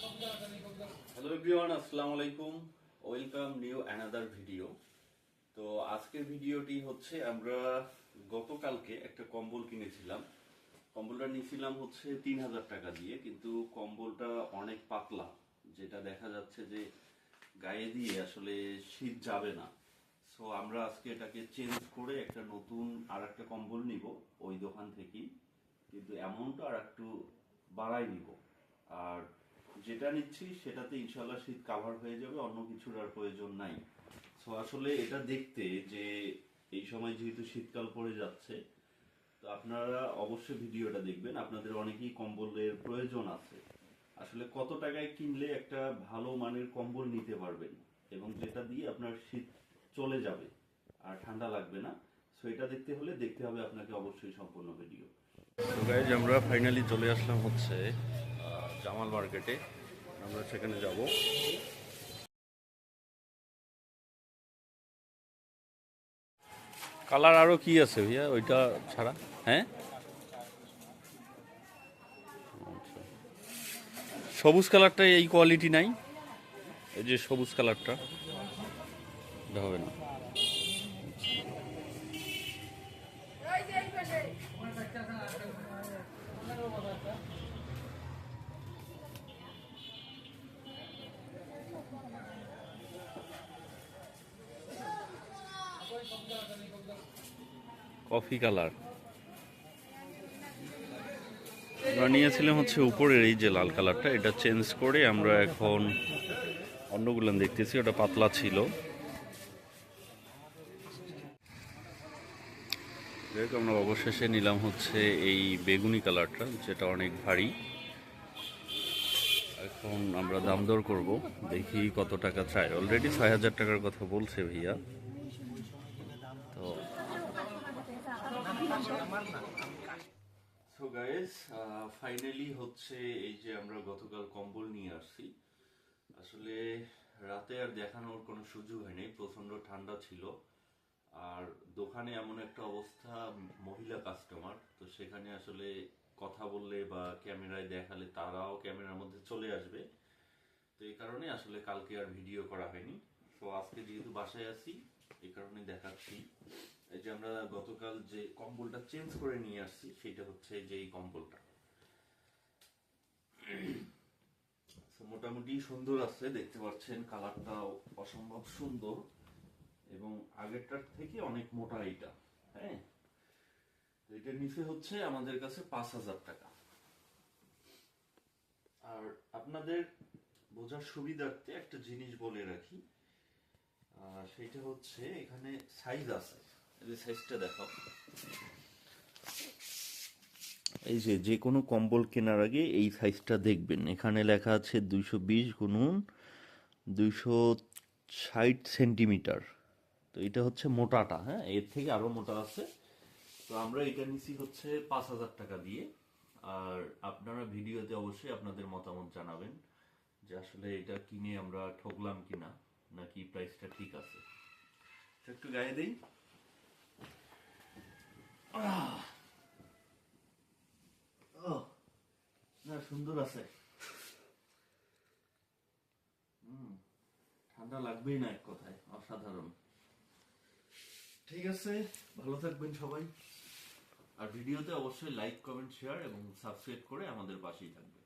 Hello everyone আসসালামু আলাইকুম welcome new another video তো আজকের ভিডিওটি হচ্ছে আমরা গতকালকে একটা কম্বল কিনেছিলাম। কম্বলটা নিয়েছিলাম হচ্ছে তিন হাজার টাকা দিয়ে, কিন্তু কম্বলটা অনেক পাতলা, যেটা দেখা যাচ্ছে যে গায়ে দিয়ে আসলে শীত যাবে না। সো আমরা আজকে এটাকে চেঞ্জ করে একটা নতুন আর একটা কম্বল নিব ওই দোকান থেকেই, কিন্তু অ্যামাউন্টটা আর একটু বাড়াই নিব। আর যেটা নিচ্ছি সেটাতে ইনশাল্লাহ শীত কাভার হয়ে যাবে, অন্য কিছুর আর প্রয়োজন নাই। সো আসলে এটা দেখতে যে এই সময় যেহেতু শীতকাল পড়ে যাচ্ছে, তো আপনারা অবশ্যই ভিডিওটা দেখবেন। আপনাদের অনেকেই কম্বলের প্রয়োজন আছে। আসলে কত টাকায় কিনলে একটা ভালো মানের কম্বল নিতে পারবেন? এবং যেটা দিয়ে আপনার শীত চলে যাবে আর ঠান্ডা লাগবে না সো এটা দেখতে হলে দেখতে হবে আপনাকে অবশ্যই সম্পূর্ণ ভিডিও। তো গাইজ আমরা ফাইনালি চলে আসলাম হচ্ছে জামাল মার্কেটে আমরা সেখানে যাব। কালার আরও কি আছে ভাইয়া? ওইটা ছাড়া? হ্যাঁ? আচ্ছা। সবুজ কালারটা এই কোয়ালিটি নাই। এই যে সবুজ কালারটা। হবে না কফি কালার। আমরা নিয়েছিলাম হচ্ছে উপরের এই যে লাল কালারটা, এটা চেঞ্জ করে আমরা এখন অন্যগুলো দেখতেছি, ওটা পাতলা ছিল। যাই আমরা অবশেষে নিলাম হচ্ছে এই বেগুনি কালারটা, যেটা অনেক ভারী। এখন আমরা দাম দর করব, দেখি কত টাকা চাই। অলরেডি ছয় হাজার টাকার কথা বলছে ভাইয়া তো সো গাইস ফাইনালি হচ্ছে এই যে আমরা গতকাল কম্বল নিয়ে আসছি। আসলে রাতে আর দেখানোর কোনো সুযোগ হয়নি প্রচণ্ড ঠান্ডা ছিল। আর দোকানে এমন একটা অবস্থা, মহিলা কাস্টমার তো সেখানে আসলে কথা বললে বা ক্যামেরায় দেখালে তারাও ক্যামেরার মধ্যে চলে আসবে। তো এই কারণে আসলে কালকে আর ভিডিও করা হয়নি। তো আজকে যেহেতু বাসায় আছি, এই কারণে দেখাচ্ছি। এই যে আমরা গতকাল যে কম্বলটা চেঞ্জ করে নিয়ে আসছি, সেটা হচ্ছে যে এই কম্বলটা। মোটামুটি সুন্দর আছে, দেখতে পাচ্ছেন কালারটা অসম্ভব সুন্দর এবং আগেরটার থেকে অনেক মোটা এটা হ্যাঁ? এটার নিচে হচ্ছে আমাদের কাছে পাঁচ হাজার টাকা। আর আপনাদের বোঝার সুবিধার্থে একটা জিনিস বলে রাখি সেটা হচ্ছে এখানে সাইজ আছে। এই যে সাইজটা দেখো এই যে যে কোনো কম্বল কেনার আগে এই সাইজটা দেখবেন। এখানে লেখা আছে দুইশো বিশ গুণুন দুইশো ষাট সেন্টিমিটার। তো এটা হচ্ছে মোটাটা হ্যাঁ? এর থেকে আরও মোটা আছে। তো আমরা এটা নিছি হচ্ছে পাঁচ হাজার টাকা দিয়ে। আর আপনারা ভিডিওতে অবশ্যই আপনাদের মতামত জানাবেন যে আসলে এটা কিনে আমরা ঠকলাম কিনা নাকি প্রাইসটা ঠিক আছে। একটু গায়ে দেই। না, সুন্দর আছে। ঠান্ডা লাগবেই না এক কথায়, অসাধারণ। ঠিক আছে, ভালো থাকবেন সবাই। আর ভিডিওতে অবশ্যই লাইক কমেন্ট শেয়ার এবং সাবস্ক্রাইব করে আমাদের পাশেই থাকবেন।